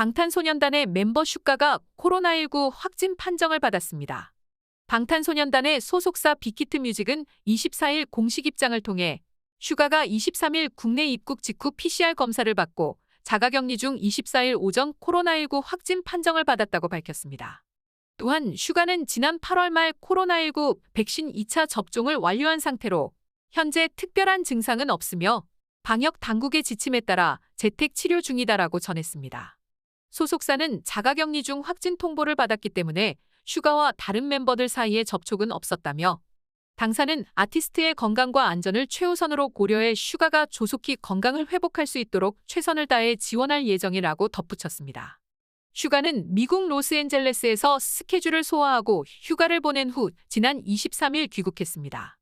방탄소년단의 멤버 슈가가 코로나19 확진 판정을 받았습니다. 방탄소년단의 소속사 빅히트 뮤직은 24일 공식 입장을 통해 슈가가 23일 국내 입국 직후 PCR 검사를 받고 자가격리 중 24일 오전 코로나19 확진 판정을 받았다고 밝혔습니다. 또한 슈가는 지난 8월 말 코로나19 백신 2차 접종을 완료한 상태로 현재 특별한 증상은 없으며 방역 당국의 지침에 따라 재택 치료 중이다라고 전했습니다. 소속사는 자가격리 중 확진 통보를 받았기 때문에 슈가와 다른 멤버들 사이에 접촉은 없었다며 당사는 아티스트의 건강과 안전을 최우선으로 고려해 슈가가 조속히 건강을 회복할 수 있도록 최선을 다해 지원할 예정이라고 덧붙였습니다. 슈가는 미국 로스앤젤레스에서 스케줄을 소화하고 휴가를 보낸 후 지난 23일 귀국했습니다.